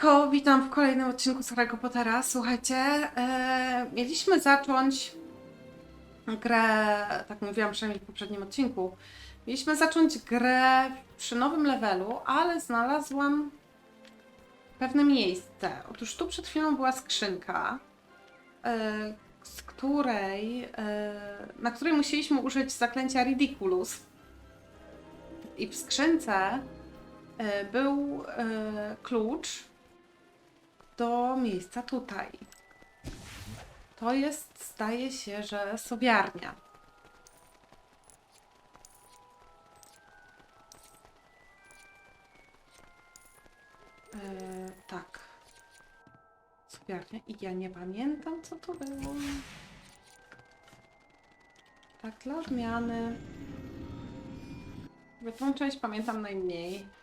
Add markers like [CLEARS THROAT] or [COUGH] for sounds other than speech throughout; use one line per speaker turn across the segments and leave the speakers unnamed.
Hejko, witam w kolejnym odcinku z Harry'ego Pottera. Słuchajcie, e, mieliśmy zacząć grę, tak mówiłam przynajmniej w poprzednim odcinku, mieliśmy zacząć grę przy nowym levelu, ale znalazłam pewne miejsce. Otóż tu przed chwilą była skrzynka, e, z której, e, na której musieliśmy użyć zaklęcia Ridiculous. I w skrzynce był e, klucz do miejsca tutaj. To jest, zdaje się, że sobiarnia. E, tak. Sobiarnia. I ja nie pamiętam, co to było. Tak, dla odmiany. Tą część pamiętam najmniej.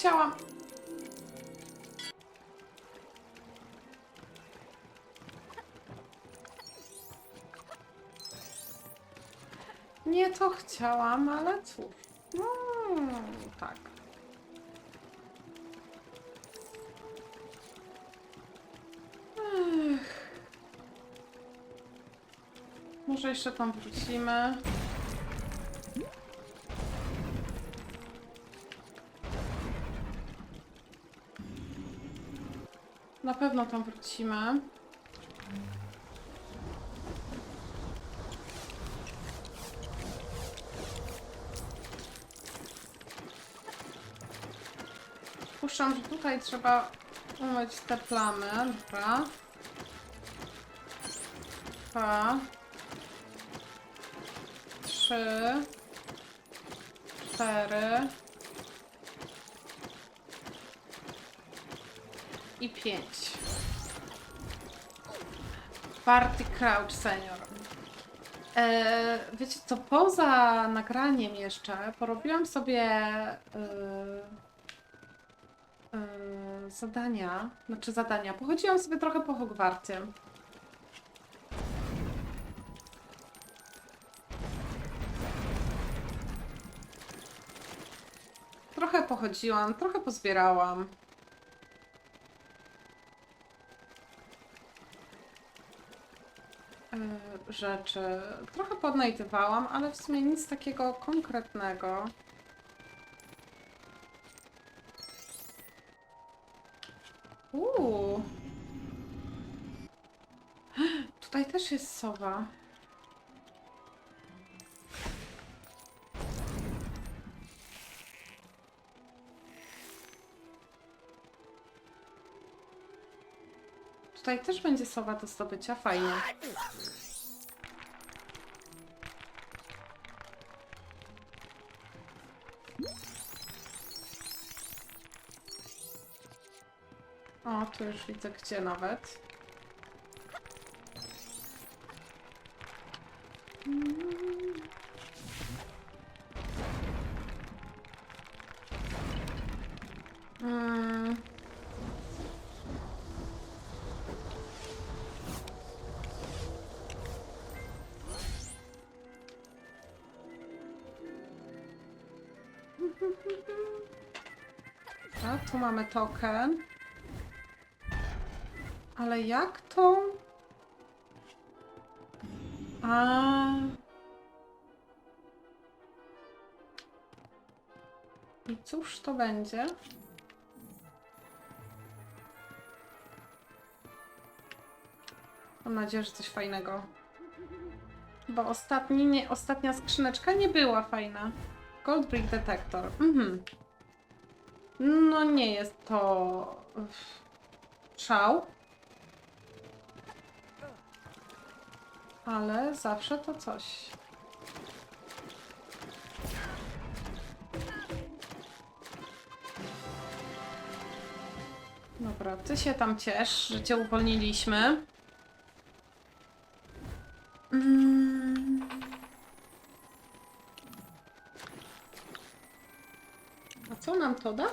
Chciałam. Nie to chciałam, ale cóż. No, tak. Ech. Może jeszcze tam wrócimy. Na pewno tam wrócimy. Puszczam, że tutaj trzeba umyć te plamy. Dobra. Dwa. Trzy. Cztery. I pięć. Party Crouch Senior. E, wiecie co, poza nagraniem jeszcze porobiłam sobie e, e, zadania, znaczy zadania. Pochodziłam sobie trochę po Hogwarcie. Trochę pochodziłam, trochę pozbierałam. e, rzeczy. Trochę podnajdywałam, ale w sumie nic takiego konkretnego. Uuu. [GASPS] Tutaj też jest sowa. Tutaj też będzie sowa do zdobycia, fajnie. O, tu już widzę gdzie nawet. Mm. A, tu mamy token. Ale jak to? A. I cóż to będzie? Mam nadzieję, że coś fajnego. Bo ostatni, nie, ostatnia skrzyneczka nie była fajna. Gold Brick Detector. Mhm. No nie jest to szał. ale zawsze to coś. Dobra, ty się tam ciesz, że cię uwolniliśmy. Mm. A co nam to da?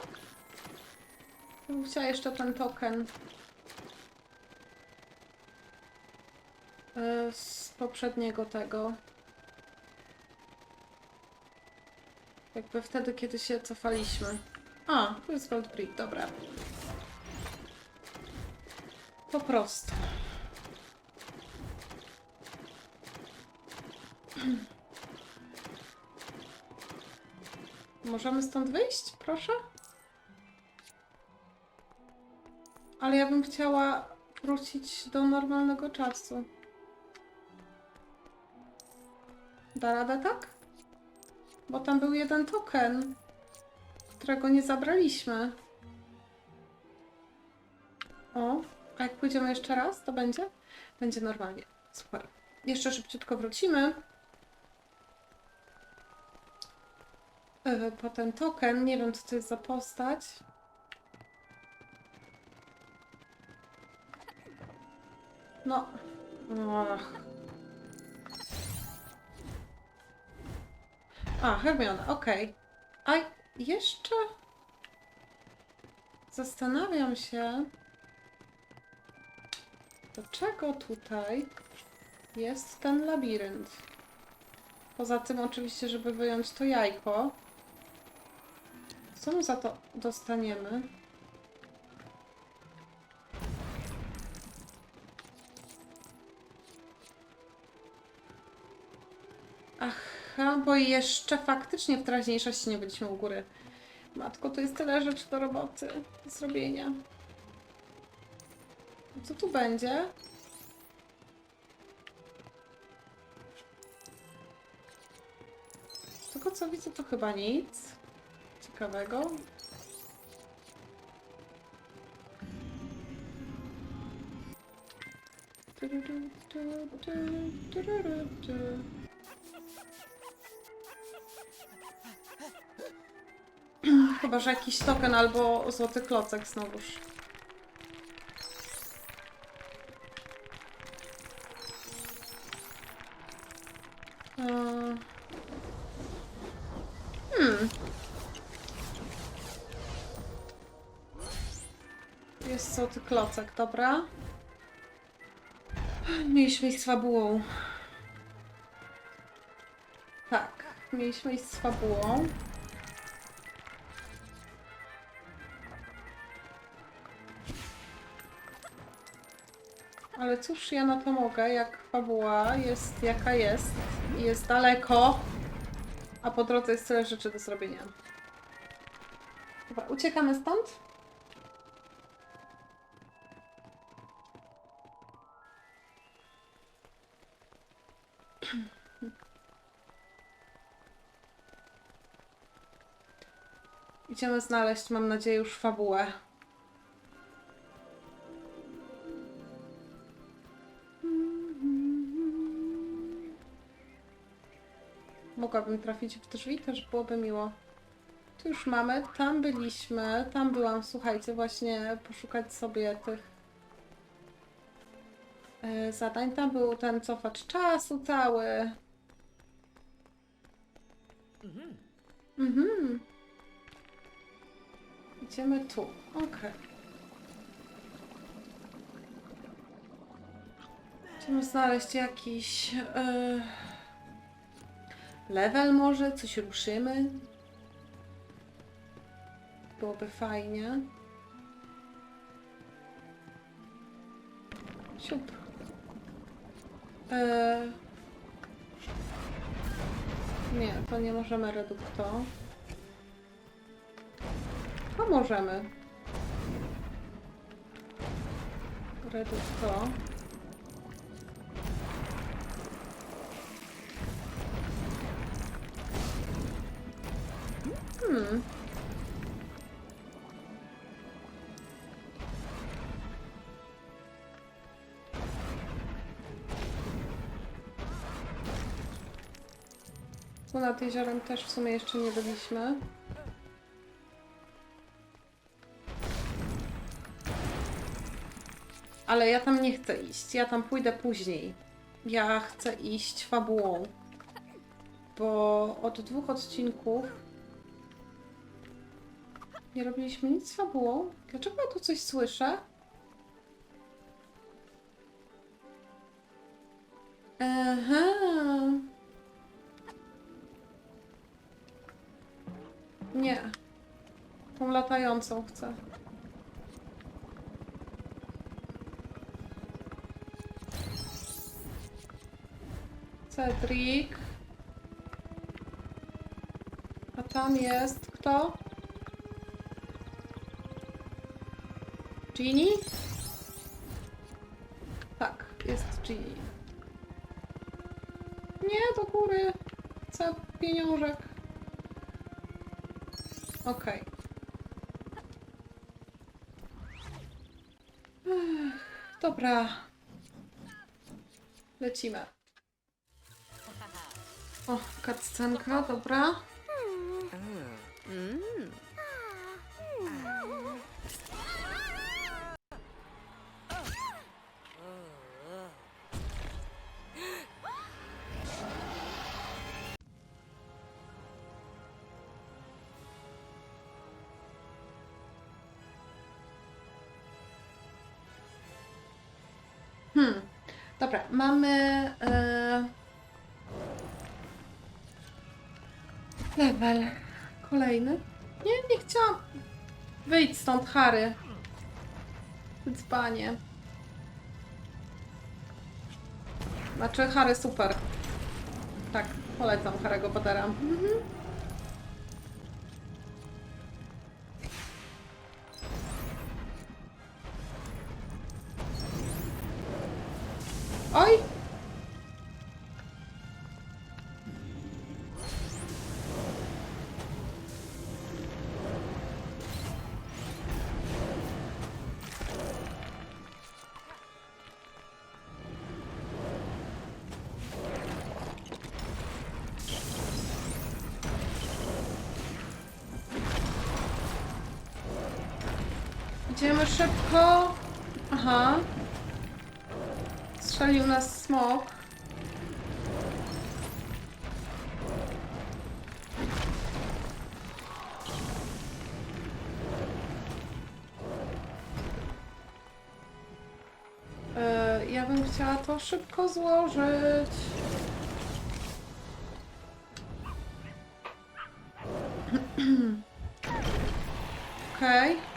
Chciała jeszcze ten token Z poprzedniego tego. Jakby wtedy, kiedy się cofaliśmy. A, tu jest Gold dobra. Po prostu. [CLEARS THROAT] Możemy stąd wyjść, proszę? Ale ja bym chciała wrócić do normalnego czasu. Da radę tak? Bo tam był jeden token, którego nie zabraliśmy. O, a jak pójdziemy jeszcze raz, to będzie? Będzie normalnie. Super. Jeszcze szybciutko wrócimy. Yy, Po ten token, nie wiem co to jest za postać. No. Ach. A, Hermione, okej. A jeszcze zastanawiam się, do czego tutaj jest ten labirynt. Poza tym oczywiście, żeby wyjąć to jajko. Co my za to dostaniemy? Bo jeszcze faktycznie w teraźniejszości nie byliśmy u góry. Matko, to jest tyle rzeczy do roboty, do zrobienia. Co tu będzie? Z tego co widzę, to chyba nic ciekawego. Chyba, że jakiś token albo złoty klocek znowuż. Eee. Hmm. Jest złoty klocek, dobra. Mieliśmy iść z fabułą. Tak, mieliśmy iść z fabułą. Ale cóż ja na to mogę, jak fabuła jest jaka jest jest daleko, a po drodze jest tyle rzeczy do zrobienia. Dobra, uciekamy stąd? Idziemy znaleźć, mam nadzieję, już fabułę. Mogłabym trafić w drzwi, też byłoby miło. Tu już mamy, tam byliśmy, tam byłam, słuchajcie, właśnie poszukać sobie tych e, zadań. Tam był ten cofacz czasu cały. Mhm. Idziemy tu, okej. Chcemy znaleźć jakiś e, level może, coś ruszymy. Byłoby fajnie. Siup. E, nie, to nie możemy redukto. To możemy. Redukto. Nad jeziorem też w sumie jeszcze nie byliśmy. Ale ja tam nie chcę iść. Ja tam pójdę później. Ja chcę iść fabułą. Bo od dwóch odcinków nie robiliśmy nic z fabułą. Dlaczego ja tu coś słyszę? Aha. Latającą chcę. Cedric. A tam jest kto? Ginny? Tak, jest Ginny. Nie, do góry. Chcę pieniążek. Okej. Ech, Dobra. Lecimy. O, cutscenka, dobra. Mamy. E... Level. Kolejny. Nie, nie chciałam. Wyjdź stąd, Harry. Dzbanie. Znaczy, Harry super. Tak, polecam Harry'ego Pottera. Mhm. Oj! Idziemy szybko. Aha. Strzelił nas smok. E, Ja bym chciała to szybko złożyć. [CLEARS THROAT] Okej. Szybko.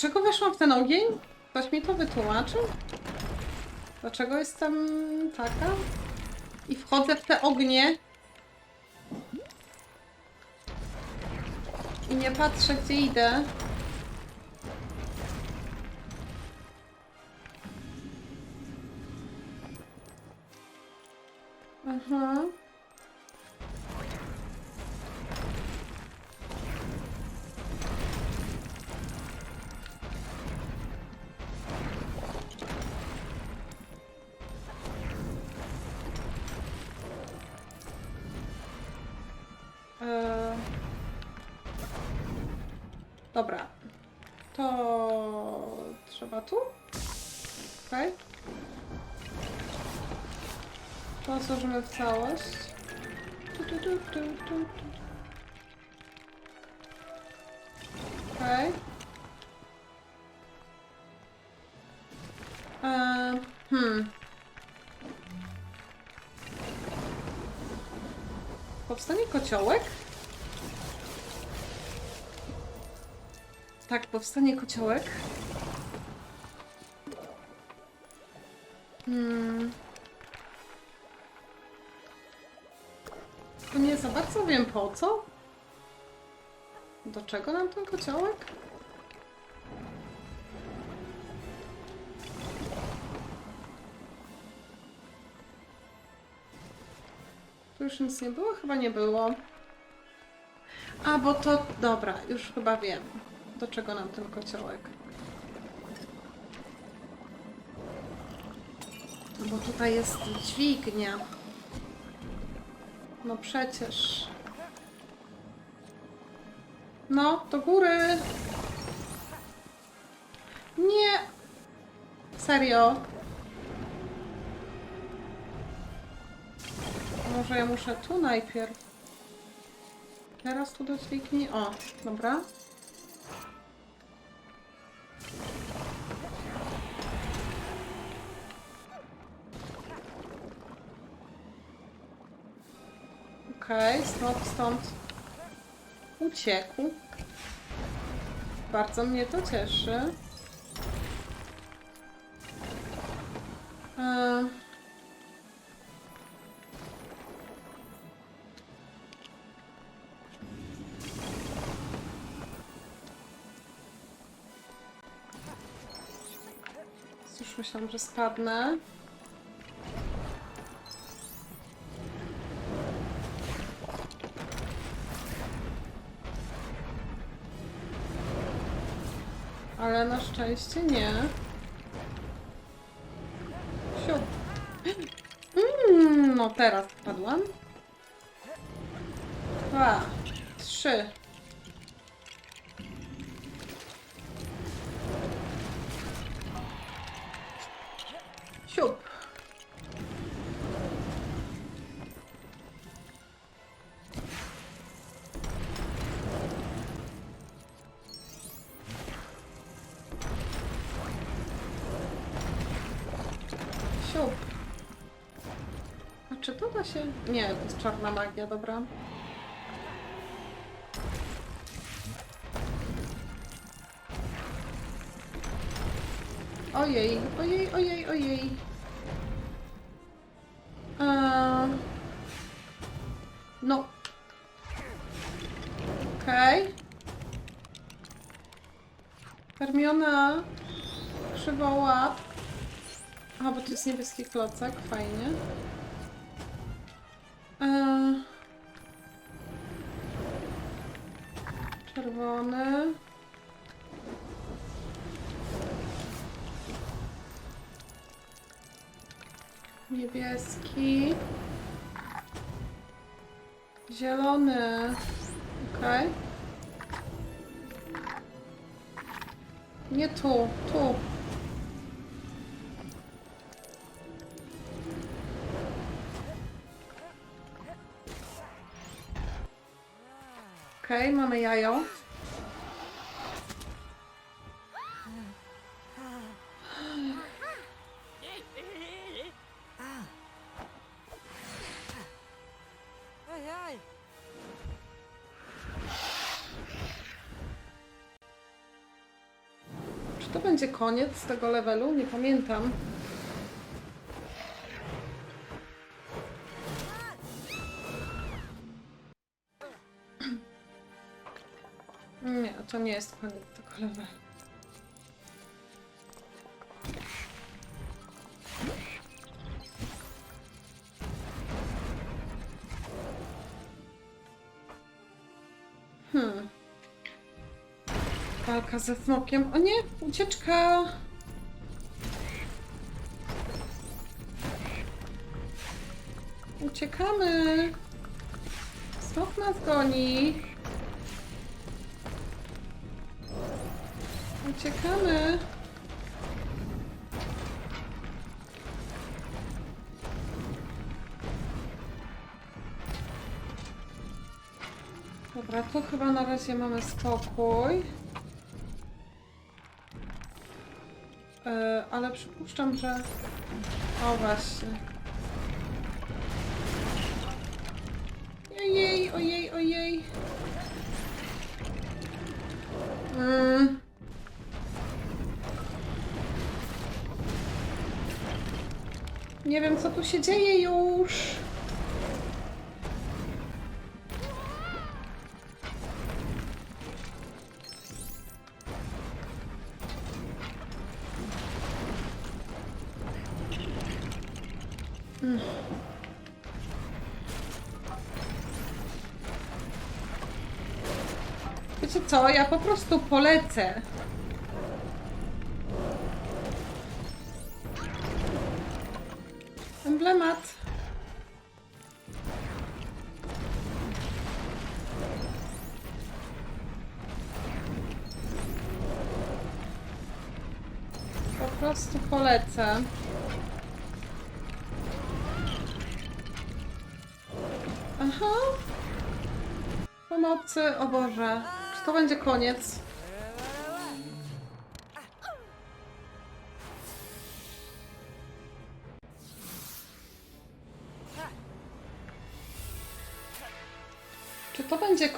Dlaczego weszłam w ten ogień? Ktoś mi to wytłumaczył? Dlaczego jestem taka? I wchodzę w te ognie. I nie patrzę, gdzie idę. Dobra. To trzeba tu? Okej. To złożymy w całość. Tu, tu, tu, tu, tu, tu. Okej. Eee, Hmm. Powstanie kociołek? Powstanie kociołek. Hmm. To nie za bardzo wiem po co. Do czego nam ten kociołek? Tu już nic nie było? Chyba nie było. A, bo to... Dobra, już chyba wiem. Do czego nam ten kociołek. Bo tutaj jest dźwignia. No przecież. No, do góry. Nie. Serio. Może ja muszę tu najpierw. Teraz tu do dźwigni. O, dobra. Okej, stąd, stąd uciekł. Bardzo mnie to cieszy. E... Już myślałam, że spadnę. Szczęście nie. Mm, no teraz padłam. Dwa, trzy. A czy to da się? Nie, to jest czarna magia, dobra. Ojej, ojej, ojej, ojej. Eee... No. Okej. Hermiona. Krzywołap. A, bo to jest niebieski klocek, fajnie. Eee... Czerwony. Niebieski. Zielony. Okej. Nie tu, tu. Okej, mamy jajo.
Aj, aj!
Czy to będzie koniec tego levelu? Nie pamiętam. To nie jest levelu. Hmm. Walka ze smokiem. O nie, ucieczka. Uciekamy. Smok nas goni. Uciekamy. Dobra, tu chyba na razie mamy spokój. E, ale przypuszczam, że... O właśnie. Się dzieje już. Wiecie co, ja po prostu polecę. Emblemat. Po prostu polecę. Aha. Pomocy, o Boże. Czy to będzie koniec?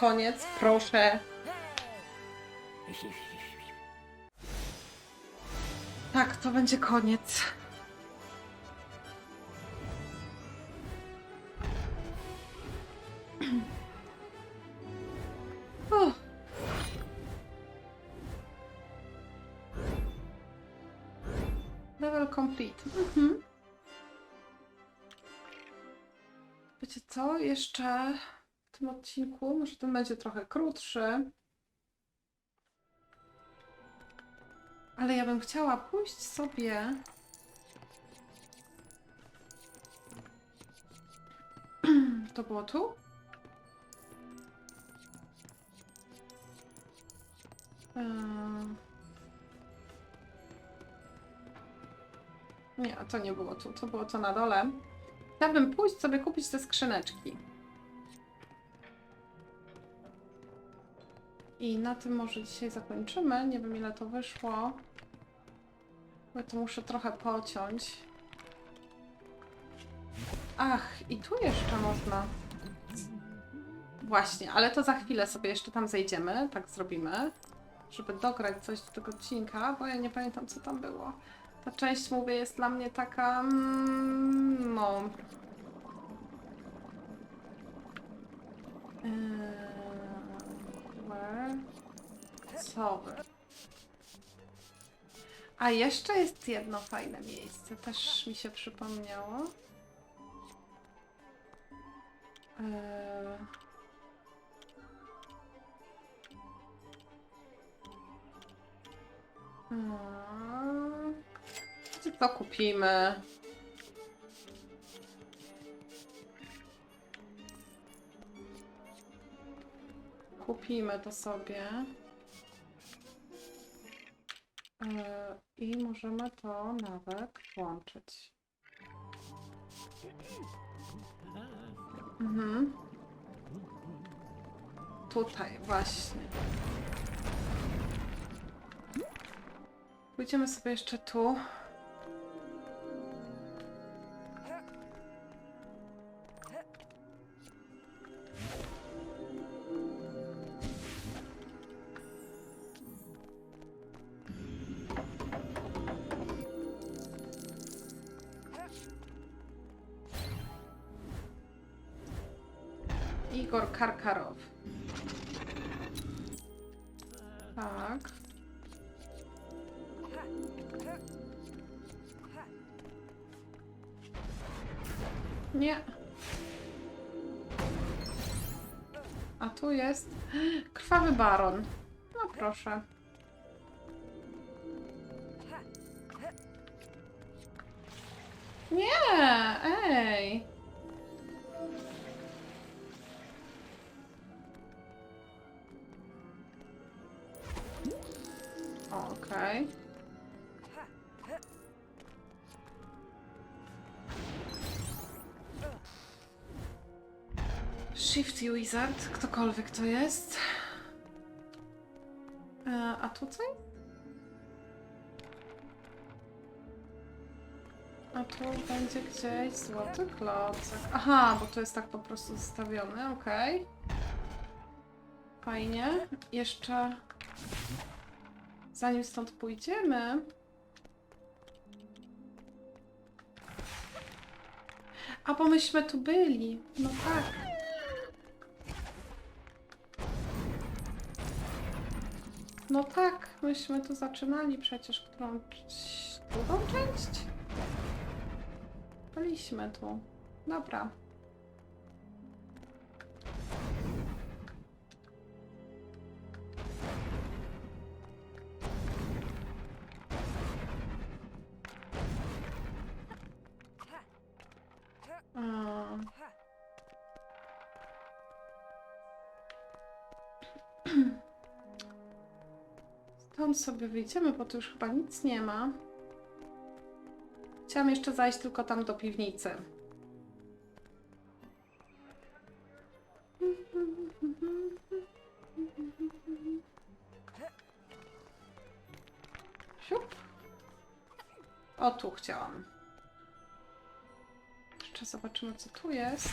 Koniec? Proszę. Tak, to będzie koniec. Level complete. Mhm. Wiecie co? Jeszcze tym odcinku, może ten będzie trochę krótszy. Ale ja bym chciała pójść sobie. To było tu? Nie, to nie było tu, to było to na dole. Chciałabym pójść sobie kupić te skrzyneczki. I na tym może dzisiaj zakończymy. Nie wiem ile to wyszło. Bo to muszę trochę pociąć. Ach, i tu jeszcze można. Właśnie, ale to za chwilę sobie jeszcze tam zejdziemy. Tak zrobimy. Żeby dograć coś do tego odcinka, bo ja nie pamiętam co tam było. Ta część, mówię, jest dla mnie taka... mm, No... A jeszcze jest jedno fajne miejsce, też mi się przypomniało. Eee... To kupimy? Kupimy to sobie. E, I możemy to nawet włączyć. Mhm. Tutaj właśnie. Pójdziemy sobie jeszcze tu. Igor Karkarow. Tak. Nie. A tu jest krwawy baron. No proszę. Nie, ej. Ktokolwiek to jest. E, a tutaj? A tu będzie gdzieś złoty klocek. Aha, bo to jest tak po prostu zostawione, okej. Fajnie. Jeszcze zanim stąd pójdziemy. A bo myśmy tu byli. No tak. No tak, myśmy tu zaczynali przecież którą... drugą część? Byliśmy tu. Dobra. Hmm. [CLEARS THROAT] stąd sobie wyjdziemy, bo tu już chyba nic nie ma. Chciałam jeszcze zajść tylko tam do piwnicy. Siup. O, tu chciałam. Jeszcze zobaczymy, co tu jest.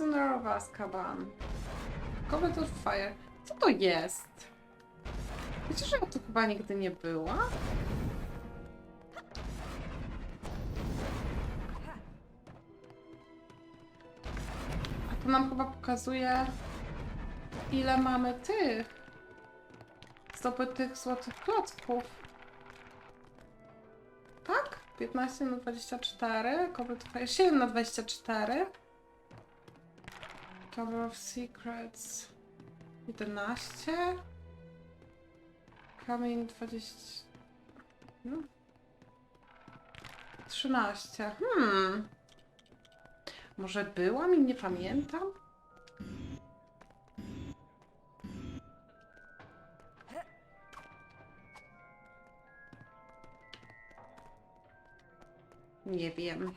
Prisoner of Azkaban. Goblet of Fire. Co to jest? Wiecie, że ja tu chyba nigdy nie była? A to nam chyba pokazuje, ile mamy tych zdobytych złotych klocków. Tak? 15 na 24, Goblet of Fire 7 na 24. Tower of Secrets 11. Kamień 20. No. 13. Hmm. Może byłam i nie pamiętam? Nie wiem.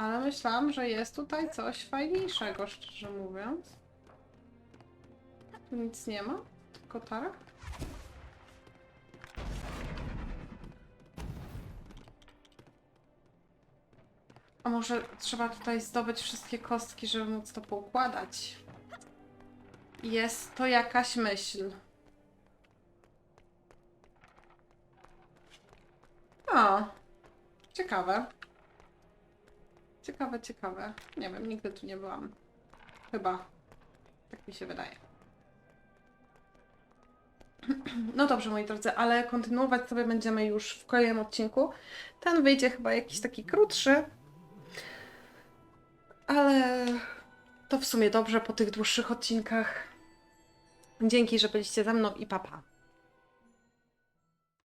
Ale myślałam, że jest tutaj coś fajniejszego, szczerze mówiąc. Nic nie ma? Tylko tara? A może trzeba tutaj zdobyć wszystkie kostki, żeby móc to poukładać? Jest to jakaś myśl. O, ciekawe. Ciekawe, ciekawe. Nie wiem, nigdy tu nie byłam. Chyba. Tak mi się wydaje. [CLEARS THROAT] No dobrze, moi drodzy, ale kontynuować sobie będziemy już w kolejnym odcinku. Ten wyjdzie chyba jakiś taki krótszy. Ale to w sumie dobrze po tych dłuższych odcinkach. Dzięki, że byliście ze mną i papa.